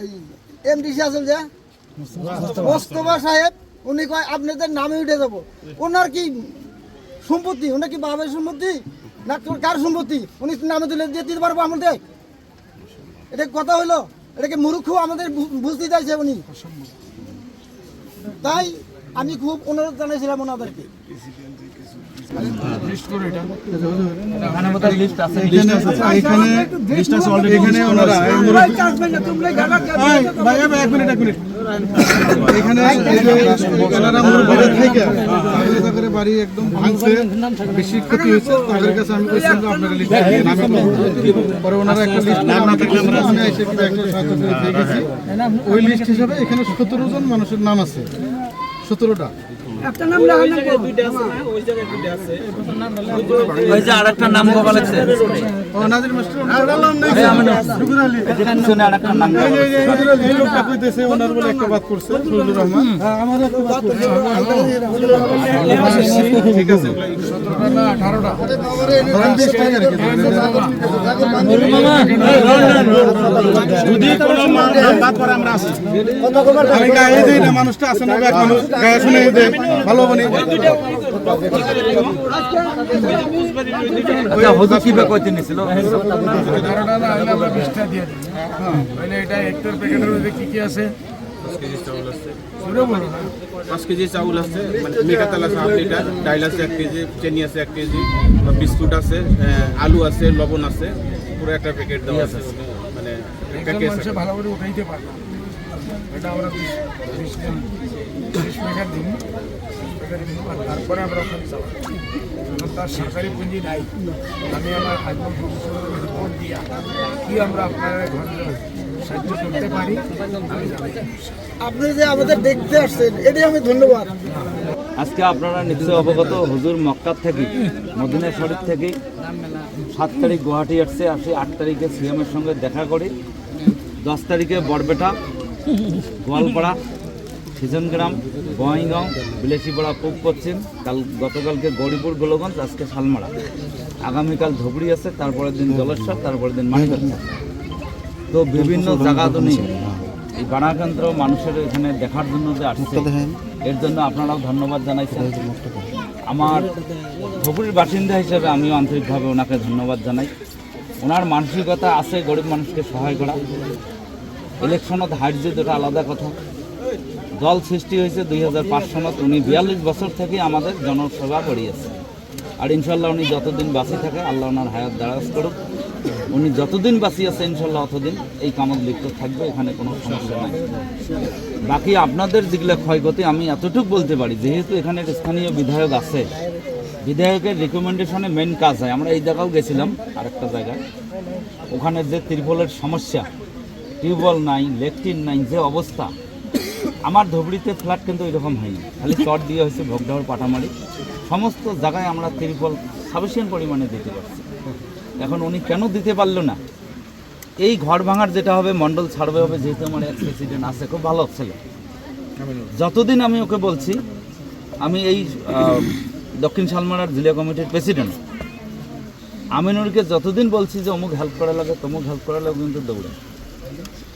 এই এমডিসি আছেন যে? মোস্তফা সাহেব উনি কয় আপনাদের নামে উঠে যাব। ওনার কি সম্পত্তি? ওনার কি বাবার সম্পত্তি? না কার সম্পত্তি? উনি নামে তুলে দিয়ে দিতে পারব আমাদের। এটা কথা হলো এটাকে মূর্খ আমাদের বুঝতে চাইছে উনি? তাই আমি খুব অনুরোধ জানাইছিলাম ওনাদেরকে। বাড়ি একদম ভাঙছে, বেশি ক্ষতি হয়েছে, তাদের কাছে আমি ওনারা একটা সতেরো জন মানুষের নাম আছে। সতেরোটা। ওই যে আরেকটা নাম গোপাল আছে। ও নাজির মাস্টার ওনার নাম নেই শুকুর আলী। পিছনে আরেকটা নাম এই যে- এই যে- এই লোকটা কইতেছে ওনার বলে একটা বাদ করছে রহমান। আমার একটা বাদ ঠিক আছে ধরেন বিশ টাকা রেখে দেবেন। যদি কোনো মা- বাদ পরে আমরা আছি আমি গায়ে দিই না মানুষটা আছে না এক মানুষ গায়ে শুনে দেয়। ভালো হবনি আচ্ছা হুজুর কি কইতে নিছিল এটা হেক্টর প্যাকেটের মধ্যে কি কি আছে? পাঁচ কেজি চাউল আছে মানে মিঠাতেল আছে হাফ লিটার ডাইল আছে এক কেজি চেনি আছে এক কেজি বিস্কুট আছে আলু আছে লবণ আছে পুরো একটা প্যাকেট দেওয়া আছে। মানে ভালো করে উঠাইতে পারবে। এটা আমরা বিশ দিন তারপরে আমরা ওখানে যাব। তার সরকারি পুঁজি নাই। আমি আমার রিপোর্ট দিয়া কি আমরা আপনার ঘরে সাহায্য করতে পারি আপনি যে আমাদের দেখতে আসছেন এটাই আমি ধন্যবাদ। আজকে আপনারা নিশ্চয় অবগত হুজুর মক্কার থেকে মদিনা শরীফ থেকে সাত তারিখ গুয়াহাটি আসছে আসি আট তারিখে সিএমের সঙ্গে দেখা করি দশ তারিখে বরবেটা গোয়ালপাড়া সিজনগ্রাম বয়গাঁও বিলেসিপাড়া পূব পশ্চিম কাল গতকালকে গৌরীপুর গোলগঞ্জ আজকে শালমারা। আগামীকাল ধুবড়ি আছে তারপরের দিন জলেশ্বর তারপরের দিন মানিকগঞ্জ তো বিভিন্ন জায়গা তুমি এই বানাকেন্দ্র মানুষের এখানে দেখার জন্য যে আসছে এর জন্য আপনারাও ধন্যবাদ জানাইছেন। আমার ধুবড়ির বাসিন্দা হিসেবে আমিও আন্তরিকভাবে ওনাকে ধন্যবাদ জানাই। ওনার মানসিকতা আছে গরিব মানুষকে সহায় করা। ইলেকশনত হারজিত ওটা আলাদা কথা। দল সৃষ্টি হয়েছে দুই হাজার পাঁচ সনত। উনি বিয়াল্লিশ বছর থেকে আমাদের জনসেবা করিয়েছে আর ইনশাল্লাহ উনি যতদিন বাঁচি থাকে, আল্লাহ ওনার হায়াত দারাজ করুক। উনি যতদিন বাঁচি আছে, ইনশাল্লাহ অতদিন এই কামত লিপ্ত থাকবে, এখানে কোনো সমস্যা নাই। বাকি আপনাদের যেগুলো ক্ষয়ক্ষতি, আমি এতটুকু বলতে পারি, যেহেতু এখানে স্থানীয় বিধায়ক আছে, বিধায়কের রিকমেন্ডেশনে মেন কাজ হয়। আমরা এই জায়গাও গেছিলাম, আরেকটা জায়গায়। ওখানে যে ত্রিপলের সমস্যা টিউবওয়েল নাই লেকটিন নাই, যে অবস্থা। আমার ধুবড়িতে ফ্ল্যাট কিন্তু এরকম হয়নি। খালি চট দিয়ে হয়েছে ভোগডাওয়ার পাটামারি। সমস্ত জায়গায় আমরা ত্রিপল সাফিসিয়েন্ট পরিমাণে দিতে পারছি। এখন উনি কেন দিতে পারল না? এই ঘর ভাঙার যেটা হবে মন্ডল ছাড়বে হবে, যেহেতু আমার এক প্রেসিডেন্ট আছে, খুব ভালো ছেলে। যতদিন আমি ওকে বলছি, আমি এই দক্ষিণ শালমারার জেলা কমিটির প্রেসিডেন্ট আমিনুরকে যতদিন বলছি যে অমুক হেল্প করা লাগে, তমুক হেল্প করা লাগে কিন্তু দৌড়ে।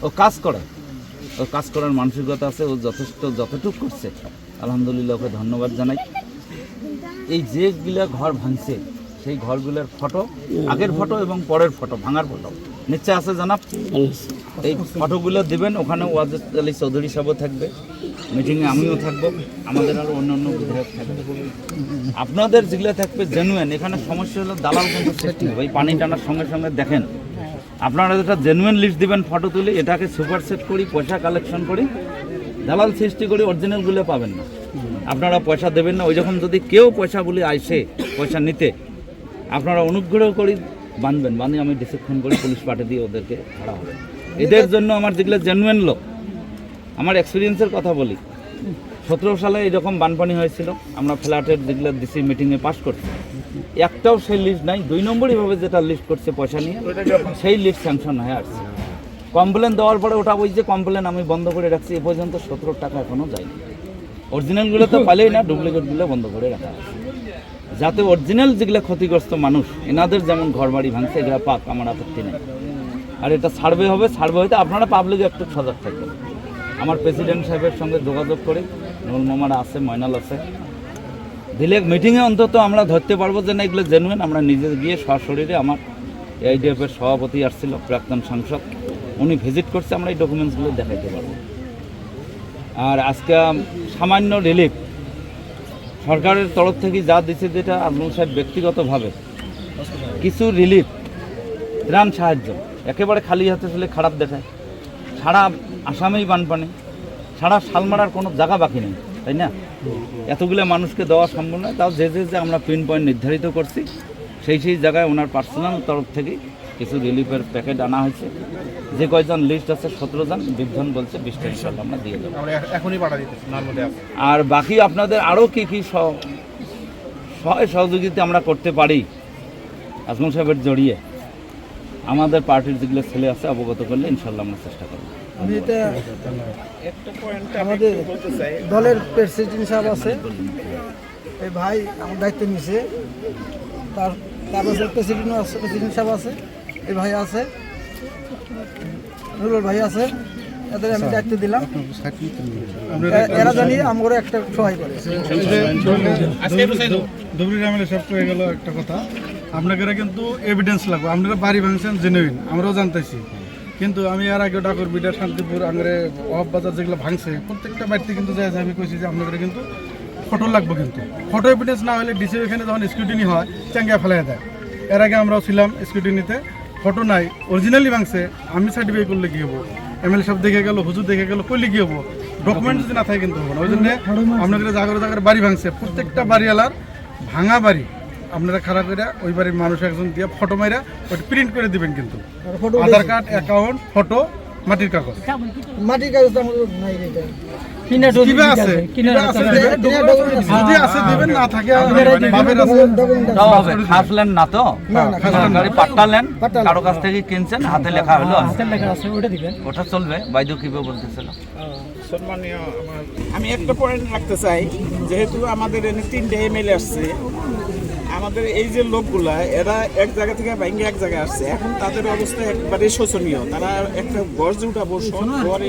ও কাজ করে। ও কাজ করার মানসিকতা আছে, ও যথেষ্ট, যতটুকু করছে। আলহামদুলিল্লাহ, ওকে ধন্যবাদ জানাই। এই যেগুলা ঘর ভাঙছে, সেই ঘরগুলোর ফটো, আগের ফটো এবং পরের ফটো, ভাঙার ফটো। নিচে আছে জানাব? এই ফটোগুলো দেবেন, ওখানে ওয়াজেদ আলী চৌধুরী সাহেবও থাকবে মিটিংয়ে আমিও থাকব, আমাদের আরও অন্য অন্য বিধায়ক থাকবে। আপনাদের যেগুলো থাকবে জেনুয়েন এখানে সমস্যা হলো দালাল কিন্তু সৃষ্টি হবে এই পানি টানার সঙ্গে সঙ্গে দেখেন। আপনারা যেটা জেনুয়েন লিস্ট দিবেন ফটো তুলে, এটাকে সুপার সেট করি, পয়সা কালেকশন করি, দালাল সৃষ্টি করে অরিজিনালগুলো পাবেন না। আপনারা পয়সা দেবেন না। ওই যখন যদি কেউ পয়সা বলে আইসে পয়সা নিতে, আপনারা অনুগ্রহ করি বাঁধবেন বাঁধে আমি ডিসিপ্লিন করি পুলিশ পাঠিয়ে দিয়ে ওদেরকে ধরা হবে এদের জন্য আমার যেগুলো জেনুয়েন লোক, আমার এক্সপিরিয়েন্সের কথা বলি। সতেরো সালে এরকম বানপানি হয়েছিল। আমরা ফ্ল্যাটের যেগুলো ডিসি মিটিংয়ে পাস করছি। একটাও সেই লিস্ট নাই, দুই নম্বরইভাবে যেটা লিস্ট করছে পয়সা নিয়ে, সেই লিস্ট স্যাংশন হয়ে আসছে। কমপ্লেন দেওয়ার পরে ওটা ওই যে কমপ্লেন আমি বন্ধ করে রাখছি, এ পর্যন্ত সতেরো টাকা এখনও যায়নি। অরিজিনালগুলো তো পালেই না ডুপ্লিকেটগুলো বন্ধ করে রাখা আছে যাতে অরিজিনাল যেগুলো ক্ষতিগ্রস্ত মানুষ, এনাদের যেমন ঘর বাড়ি ভাঙছে, এগুলো পাক, আমার আপত্তি নেই। আর এটা সার্ভে হবে সার্ভে হইতে আপনারা পাবলিক একটু সজাগ থাকবেন। আমার প্রেসিডেন্ট সাহেবের সঙ্গে যোগাযোগ করি নুল মামারা আছে, ময়নাল আছে। দিলে মিটিংয়ে অন্তত আমরা ধরতে পারব যে না, এগুলো জেনুইন আমরা নিজে গিয়ে সশরীরে আমার এইডিএফের সভাপতি আসছিল, প্রাক্তন সাংসদ। উনি ভিজিট করছে, আমরা এই ডকুমেন্টসগুলো দেখাইতে পারব। আর আজকে সামান্য রিলিফ সরকারের তরফ থেকে যা দিচ্ছে যেটা আজমল সাহেব ব্যক্তিগতভাবে কিছু রিলিফ ত্রাণ সাহায্য। একেবারে খালি হাতে ছেলে খারাপ দেখায়। সারা আসামেই বানপানি। সারা শালমারার কোনো জায়গা বাকি নেই তাই না? এতগুলো মানুষকে দেওয়া সম্ভব নয় তাও যে যে যে আমরা পিন পয়েন্ট নির্ধারিত করছি সেই সেই জায়গায় ওনার পার্সোনাল তরফ থেকে কিছু রিলিফের প্যাকেট আনা হয়েছে। যে কয়জন লিস্ট আছে সতেরো জন বিশজন বলছে বিশটা ইনশাল্লাহ আমরা দিয়ে দেবো। এখনই আর বাকি আপনাদের আরও কী কী সহ- সহায় সহযোগিতা আমরা করতে পারি আজমল সাহেবের জড়িয়ে আমাদের পার্টির যেগুলো ছেলে আছে অবগত করলে ইনশাল্লাহ আমরা চেষ্টা করব। আমি এটা আমাদের দলের প্রেসিডেন্ট সাহেব আছে। এই ভাই আমার দায়িত্ব নিছে। তার তার পাশে প্রেসিডেন্ট আছে প্রেসিডেন্ট সাহেব আছে এই ভাই আছে নুরুল ভাই আছে। এদের আমি দায়িত্ব দিলাম। এরা জানি আমরা একটা সহায় করে। ধুবড়ি রামেলে সব হয়ে গেল একটা কথা। আপনাদের কিন্তু এভিডেন্স লাগবে। আপনারা বাড়ি ভাঙছেন জেনুইন আমরাও জানতেছি কিন্তু আমি আর আগে ডাকুর বিডা শান্তিপুর আঙরে বাজার যেগুলো ভাঙছে প্রত্যেকটা বাড়িতে কিন্তু যাই আমি কইছি যে আপনাদের কিন্তু ফটো লাগবে কিন্তু। ফটো এভিডেন্স না হলে ডিসি এখানে যখন স্ক্রুটিনি হয় চাঙ্গা ফেলাই দেয়। এর আগে আমরাও ছিলাম স্ক্রুটিনিতে ফটো নাই অরিজিনালি ভাঙছে আমি সার্টিফাই করলে কি হব? এমএলএ সব দেখে গেল হুজুর দেখে গেল করলে কি হব? ডকুমেন্ট যদি না থাকে কিন্তু হব না ওই জন্য আপনাদের জাগর জায়গার বাড়ি ভাঙছে প্রত্যেকটা বাড়িওয়ালার ভাঙা বাড়ি আপনারা খারাপ করে ওই বাড়ির মানুষ একজন দিয়ে ফটো মাইরা ওটা প্রিন্ট করে দিবেন কিন্তু। আধার কার্ড অ্যাকাউন্ট ফটো মাটির কাগজ। মাটির কাগজ তো নাই এটা। কিবা আছে কিবা আছে। দিবেন। যদি আছে দিবেন না তো। কারও কাছ থেকে কিনছেন হাতে লেখা হলো? ওটা চলবে বাইদু কীভাবে বলতেছিল। সম্মানীয় আমার আমি একটা পয়েন্ট রাখতে চাই যেহেতু আমাদের তিনটে এমএলএ আসছে আমাদের এই যে লোকগুলা, এরা এক জায়গা থেকে ভেঙে এক জায়গায় আসছে। এখন তাদের অবস্থা একবারে শোচনীয়। তারা একটা উঠাবো, সব ঘর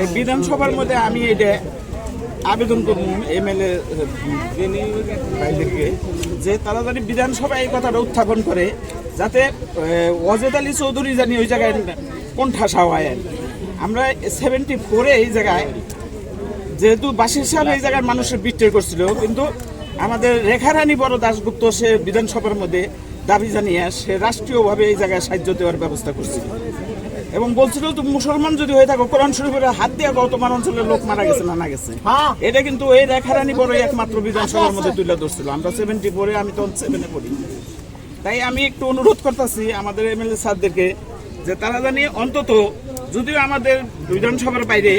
এই বিধানসভার মধ্যে আমি এটা আবেদন করব এমএলএ ভাইদেরকে, যে তারা জানি বিধানসভায় এই কথাটা উত্থাপন করে, যাতে অজেদ আলী চৌধুরী জানি ওই জায়গায় কোন ঠাসা হয়। আমরা সেভেন্টি ফোরে এই জায়গায় যেহেতু বাসির সাহেব এই জায়গায় মানুষের বিট্রয় করছিল কিন্তু আমাদের রেখারানী বড় দাশগুপ্ত সে বিধানসভার মধ্যে দাবি জানিয়ে সে রাষ্ট্রীয়ভাবে এই জায়গায় সাহায্য দেওয়ার ব্যবস্থা করছিল। এবং বলছিল তো মুসলমান যদি হয়ে থাকো কোরআন শরীফের হাত দিয়ে কও তোমার অঞ্চলের লোক মারা গেছে না না গেছে? এটা কিন্তু এই রেখারানী বড় একমাত্র বিধানসভার মধ্যে তুলে ধরছিল। আমরা সেভেন্টি পরে আমি তখন সেভেনে পড়ি। তাই আমি একটু অনুরোধ করতেছি আমাদের এমএলএ স্যারদেরকে যে তারা জানি অন্তত যদিও আমাদের বিধানসভার বাইরে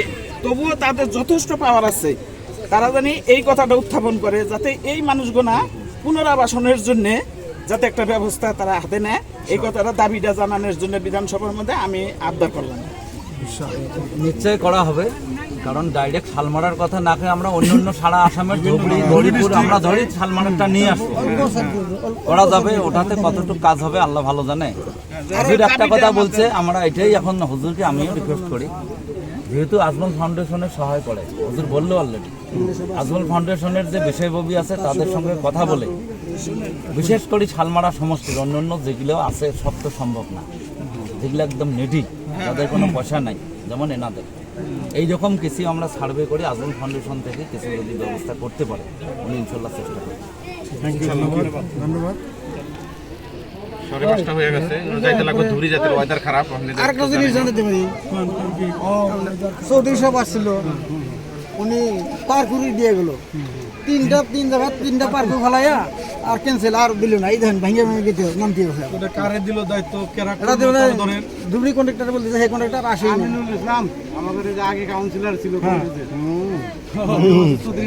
তবুও তাদের যথেষ্ট পাওয়ার আছে। তারা জানি এই কথাটা উত্থাপন করে যাতে এই মানুষগুলা পুনরাবাসনের জন্য যাতে একটা ব্যবস্থা তারা হাতে নেয়। এই কথাটা দাবিটা জানানোর জন্য বিধানসভার মধ্যে আমি আবদার করলাম। নিশ্চয় করা হবে। কারণ ডাইরেক্ট শালমারার কথা না খেয়ে আমরা অন্য অন্য সারা আসামের ধুবড়ি দড়িপুর আমরা ধরি শালমারারটা নিয়ে আসব করা যাবে ওটাতে কতটুকু কাজ হবে আল্লাহ ভালো জানে। হাজির একটা কথা বলছে আমরা এটাই এখন হুজুরকে আমিও রিকোয়েস্ট করি। যেহেতু আজমল ফাউন্ডেশনের সহায় করে হুজুর বলল অলরেডি আজমল ফাউন্ডেশনের যে বিষয়ববি আছে তাদের সঙ্গে কথা বলে বিশেষ করে শালমারা সমষ্টির অন্য অন্য যেগুলো আছে সব তো সম্ভব না। যেগুলো একদম নেডি তাদের কোনো পয়সা নাই যেমন এনাদের। এই রকম কিছু আমরা সার্ভে করে আজমল ফাউন্ডেশন থেকে কিছু যদি ব্যবস্থা করতে পারে উনি ইনশাল্লাহ চেষ্টা করবেন। ধন্যবাদ। সাড়ে পাঁচটা হয়ে গেছে। যাইতে লাগবে ধুবড়ি যাতে ওয়েদার খারাপ আরেকটা জিনিস জানাতে পারি। চৌধুরী সাহেব আসছিল। উনি পার্কুরি দিয়ে গেল। তিনটা তিন জায়গা তিনটা পার্কু ফেলাইয়া আর ক্যান্সেল আর দিল না। এই দেখেন ভেঙে ভেঙে গেতে নামতে গেছে ওটা কারে দিল দায়িত্ব? কেরা এটা ধরেন? দুবলি কন্ট্রাক্টর বলতেছে সেই কন্ট্রাক্টর আসে ইসলাম আমাদের যে আগে কাউন্সিলর ছিল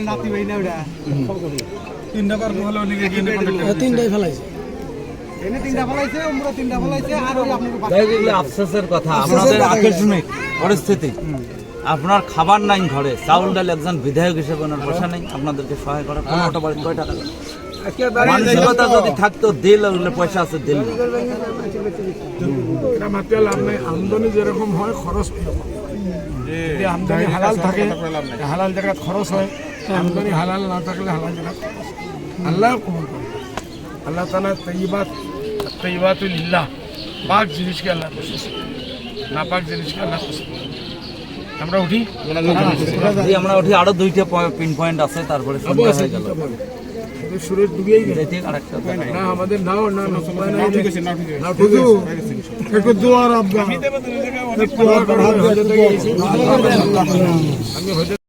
নাতি ভাই না ওটা তিনটা নিকে তিনটাই ফেলাইছে। আফসোসের কথা আপনাদের আকস্মিক পরিস্থিতি। আপনার খাবার নাই ঘরে চাউল ডাল একজন বিধায়ক হিসেবে ওনার পয়সা নেই আপনাদেরকে সহায় করা পনেরোটা বাড়ি কয় টাকা মানসিকতা যদি থাকতো দিল ওগুলো পয়সা আছে দিল আমদানি যেরকম হয় খরচ যদি আমদানি হালাল থাকে হালাল জায়গাত খরচ হয় আমদানি হালাল না থাকলে হালাল হয়। আল্লাহ কমন করে আল্লাহ তালা তৈবাত তৈবাতুল্লাহ পাক জিনিসকে আল্লাহ পছন্দ না পাক জিনিসকে আল্লাহ পছন্দ আমরা উঠি? আমরা উঠি আরও দুইটা পিন পয়েন্ট আছে তারপরে হয়ে গেল। না আমাদের নাও না না ঠিক আছে ঠিক আছে। একটু আমি হজরত